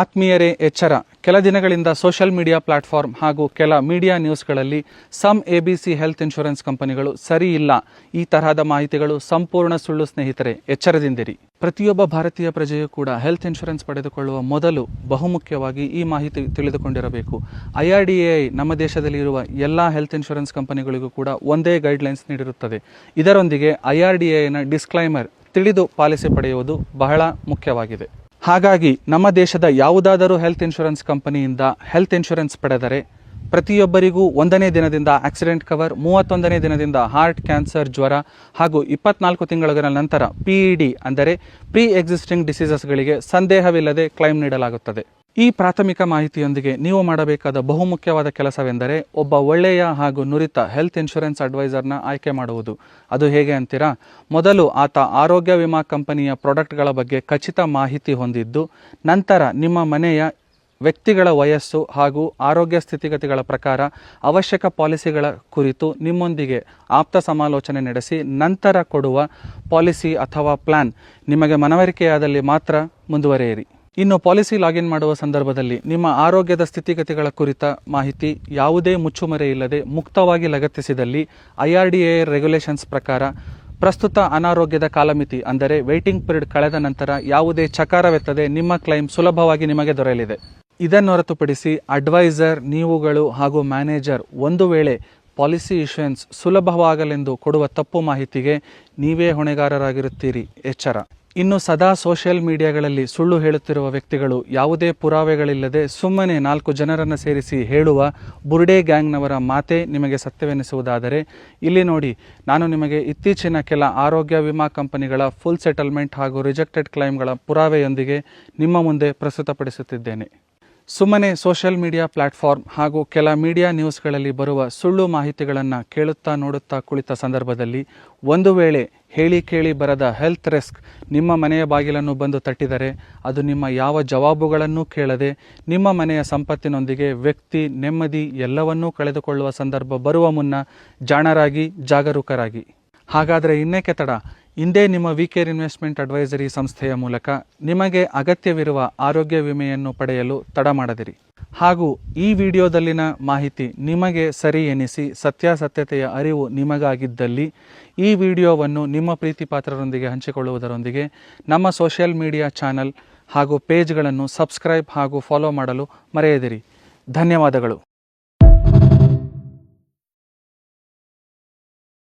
ಆತ್ಮೀಯರೇ, ಎಚ್ಚರ. ಕೆಲ ದಿನಗಳಿಂದ ಸೋಷಿಯಲ್ ಮೀಡಿಯಾ ಪ್ಲಾಟ್ಫಾರ್ಮ್ ಹಾಗೂ ಕೆಲ media ನ್ಯೂಸ್ಗಳಲ್ಲಿ some A B C health insurance ಕಂಪನಿಗಳು ಸರಿ ಇಲ್ಲ. ಈ ತರಹದ ಮಾಹಿತಿಗಳು ಸಂಪೂರ್ಣ ಸುಳ್ಳು ಸ್ನೇಹಿತರೆ, ಎಚ್ಚರದಿಂದಿರಿ. ಪ್ರತಿಯೊಬ್ಬ ಭಾರತೀಯ ಪ್ರಜೆಯೂ ಕೂಡ ಹೆಲ್ತ್ ಇನ್ಶೂರೆನ್ಸ್ ಪಡೆದುಕೊಳ್ಳುವ ಮೊದಲು ಬಹುಮುಖ್ಯವಾಗಿ ಈ ಮಾಹಿತಿ ತಿಳಿದುಕೊಂಡಿರಬೇಕು. ಐ ಆರ್ ಡಿ ಎ ನಮ್ಮ ದೇಶದಲ್ಲಿ ಇರುವ ಎಲ್ಲ ಹೆಲ್ತ್ ಇನ್ಶೂರೆನ್ಸ್ ಕಂಪನಿಗಳಿಗೂ ಕೂಡ ಒಂದೇ ಗೈಡ್ಲೈನ್ಸ್ ನೀಡಿರುತ್ತದೆ. ಇದರೊಂದಿಗೆ ಐ ಆರ್ ಡಿ ಎನ ಡಿಸ್ಕ್ಲೈಮರ್ ತಿಳಿದು ಪಾಲಿಸಿ ಪಡೆಯುವುದು ಬಹಳ ಮುಖ್ಯವಾಗಿದೆ. ಹಾಗಾಗಿ ನಮ್ಮ ದೇಶದ ಯಾವುದಾದರೂ ಹೆಲ್ತ್ ಇನ್ಶೂರೆನ್ಸ್ ಕಂಪನಿಯಿಂದ ಹೆಲ್ತ್ ಇನ್ಶೂರೆನ್ಸ್ ಪಡೆದರೆ ಪ್ರತಿಯೊಬ್ಬರಿಗೂ ಒಂದನೇ ದಿನದಿಂದ ಆಕ್ಸಿಡೆಂಟ್ ಕವರ್ ಮೂವತ್ತೊಂದನೇ ದಿನದಿಂದ ಹಾರ್ಟ್ ಕ್ಯಾನ್ಸರ್ ಜ್ವರ ಹಾಗೂ ಇಪ್ಪತ್ನಾಲ್ಕು ತಿಂಗಳ ನಂತರ ಪಿ ಇ ಡಿ ಅಂದರೆ ಪ್ರೀ ಎಕ್ಸಿಸ್ಟಿಂಗ್ ಡಿಸೀಸಸ್ಗಳಿಗೆ ಸಂದೇಹವಿಲ್ಲದೆ ಕ್ಲೈಮ್ ನೀಡಲಾಗುತ್ತದೆ. ಈ ಪ್ರಾಥಮಿಕ ಮಾಹಿತಿಯೊಂದಿಗೆ ನೀವು ಮಾಡಬೇಕಾದ ಬಹುಮುಖ್ಯವಾದ ಕೆಲಸವೆಂದರೆ ಒಬ್ಬ ಒಳ್ಳೆಯ ಹಾಗೂ ನುರಿತ ಹೆಲ್ತ್ ಇನ್ಶೂರೆನ್ಸ್ ಅಡ್ವೈಸರ್ನ ಆಯ್ಕೆ ಮಾಡುವುದು. ಅದು ಹೇಗೆ ಅಂತೀರಾ? ಮೊದಲು ಆತ ಆರೋಗ್ಯ ವಿಮಾ ಕಂಪನಿಯ ಪ್ರಾಡಕ್ಟ್ಗಳ ಬಗ್ಗೆ ಖಚಿತ ಮಾಹಿತಿ ಹೊಂದಿದ್ದು, ನಂತರ ನಿಮ್ಮ ಮನೆಯ ವ್ಯಕ್ತಿಗಳ ವಯಸ್ಸು ಹಾಗೂ ಆರೋಗ್ಯ ಸ್ಥಿತಿಗತಿಗಳ ಪ್ರಕಾರ ಅವಶ್ಯಕ ಪಾಲಿಸಿಗಳ ಕುರಿತು ನಿಮ್ಮೊಂದಿಗೆ ಆಪ್ತ ಸಮಾಲೋಚನೆ ನಡೆಸಿ, ನಂತರ ಕೊಡುವ ಪಾಲಿಸಿ ಅಥವಾ ಪ್ಲಾನ್ ನಿಮಗೆ ಮನವರಿಕೆಯಾದಲ್ಲಿ ಮಾತ್ರ ಮುಂದುವರಿಯಿರಿ. ಇನ್ನು ಪಾಲಿಸಿ ಲಾಗಿನ್ ಮಾಡುವ ಸಂದರ್ಭದಲ್ಲಿ ನಿಮ್ಮ ಆರೋಗ್ಯದ ಸ್ಥಿತಿಗತಿಗಳ ಕುರಿತ ಮಾಹಿತಿ ಯಾವುದೇ ಮುಚ್ಚುಮರೆ ಇಲ್ಲದೆ ಮುಕ್ತವಾಗಿ ಲಗತ್ತಿಸಿದಲ್ಲಿ I R D A regulations ಪ್ರಕಾರ ಪ್ರಸ್ತುತ ಅನಾರೋಗ್ಯದ ಕಾಲಮಿತಿ ಅಂದರೆ ವೇಟಿಂಗ್ ಪೀರಿಯಡ್ ಕಳೆದ ನಂತರ ಯಾವುದೇ ಚಕಾರವೆತ್ತದೆ ನಿಮ್ಮ ಕ್ಲೈಮ್ ಸುಲಭವಾಗಿ ನಿಮಗೆ ದೊರೆಯಲಿದೆ. ಇದನ್ನು ಹೊರತುಪಡಿಸಿ ಅಡ್ವೈಸರ್, ನೀವುಗಳು ಹಾಗೂ ಮ್ಯಾನೇಜರ್ ಒಂದು ವೇಳೆ ಪಾಲಿಸಿ ಇಶ್ಯೂಯೆನ್ಸ್ ಸುಲಭವಾಗಲೆಂದು ಕೊಡುವ ತಪ್ಪು ಮಾಹಿತಿಗೆ ನೀವೇ ಹೊಣೆಗಾರರಾಗಿರುತ್ತೀರಿ. ಎಚ್ಚರ. ಇನ್ನು ಸದಾ ಸೋಷಿಯಲ್ ಮೀಡಿಯಾಗಳಲ್ಲಿ ಸುಳ್ಳು ಹೇಳುತ್ತಿರುವ ವ್ಯಕ್ತಿಗಳು ಯಾವುದೇ ಪುರಾವೆಗಳಿಲ್ಲದೆ ಸುಮ್ಮನೆ ನಾಲ್ಕು ಜನರನ್ನು ಸೇರಿಸಿ ಹೇಳುವ ಬುರ್ಡೆ ಗ್ಯಾಂಗ್ನವರ ಮಾತೇ ನಿಮಗೆ ಸತ್ಯವೆನಿಸುವುದಾದರೆ, ಇಲ್ಲಿ ನೋಡಿ, ನಾನು ನಿಮಗೆ ಇತ್ತೀಚಿನ ಕೆಲ ಆರೋಗ್ಯ ವಿಮಾ ಕಂಪನಿಗಳ ಫುಲ್ ಸೆಟಲ್ಮೆಂಟ್ ಹಾಗೂ ರಿಜೆಕ್ಟೆಡ್ ಕ್ಲೈಮ್ಗಳ ಪುರಾವೆಯೊಂದಿಗೆ ನಿಮ್ಮ ಮುಂದೆ ಪ್ರಸ್ತುತಪಡಿಸುತ್ತಿದ್ದೇನೆ. ಸುಮ್ಮನೆ ಸೋಷಿಯಲ್ ಮೀಡಿಯಾ ಪ್ಲಾಟ್ಫಾರ್ಮ್ ಹಾಗೂ ಕೆಲ ಮೀಡಿಯಾ ನ್ಯೂಸ್ಗಳಲ್ಲಿ ಬರುವ ಸುಳ್ಳು ಮಾಹಿತಿಗಳನ್ನು ಕೇಳುತ್ತಾ ನೋಡುತ್ತಾ ಕುಳಿತ ಸಂದರ್ಭದಲ್ಲಿ ಒಂದು ವೇಳೆ ಹೇಳಿ ಕೇಳಿ ಬರದ ಹೆಲ್ತ್ ರಿಸ್ಕ್ ನಿಮ್ಮ ಮನೆಯ ಬಾಗಿಲನ್ನು ಬಂದು ತಟ್ಟಿದರೆ ಅದು ನಿಮ್ಮ ಯಾವ ಜವಾಬುಗಳನ್ನೂ ಕೇಳದೆ ನಿಮ್ಮ ಮನೆಯ ಸಂಪತ್ತಿನೊಂದಿಗೆ ವ್ಯಕ್ತಿ, ನೆಮ್ಮದಿ ಎಲ್ಲವನ್ನೂ ಕಳೆದುಕೊಳ್ಳುವ ಸಂದರ್ಭ ಬರುವ ಮುನ್ನ ಜಾಣರಾಗಿ, ಜಾಗರೂಕರಾಗಿ. ಹಾಗಾದರೆ ಇನ್ನೇಕೆ ತಡ? ಇಂದೇ ನಿಮ್ಮ ವಿ ಕೇರ್ ಇನ್ವೆಸ್ಟ್ಮೆಂಟ್ ಅಡ್ವೈಸರಿ ಸಂಸ್ಥೆಯ ಮೂಲಕ ನಿಮಗೆ ಅಗತ್ಯವಿರುವ ಆರೋಗ್ಯ ವಿಮೆಯನ್ನು ಪಡೆಯಲು ತಡ ಮಾಡದಿರಿ. ಹಾಗೂ ಈ ವಿಡಿಯೋದಲ್ಲಿನ ಮಾಹಿತಿ ನಿಮಗೆ ಸರಿ ಎನಿಸಿ ಸತ್ಯಾಸತ್ಯತೆಯ ಅರಿವು ನಿಮಗಾಗಿದ್ದಲ್ಲಿ ಈ ವಿಡಿಯೋವನ್ನು ನಿಮ್ಮ ಪ್ರೀತಿ ಪಾತ್ರರೊಂದಿಗೆ ಹಂಚಿಕೊಳ್ಳುವುದರೊಂದಿಗೆ ನಮ್ಮ ಸೋಷಿಯಲ್ ಮೀಡಿಯಾ ಚಾನಲ್ ಹಾಗೂ ಪೇಜ್ಗಳನ್ನು ಸಬ್ಸ್ಕ್ರೈಬ್ ಹಾಗೂ ಫಾಲೋ ಮಾಡಲು ಮರೆಯದಿರಿ. ಧನ್ಯವಾದಗಳು.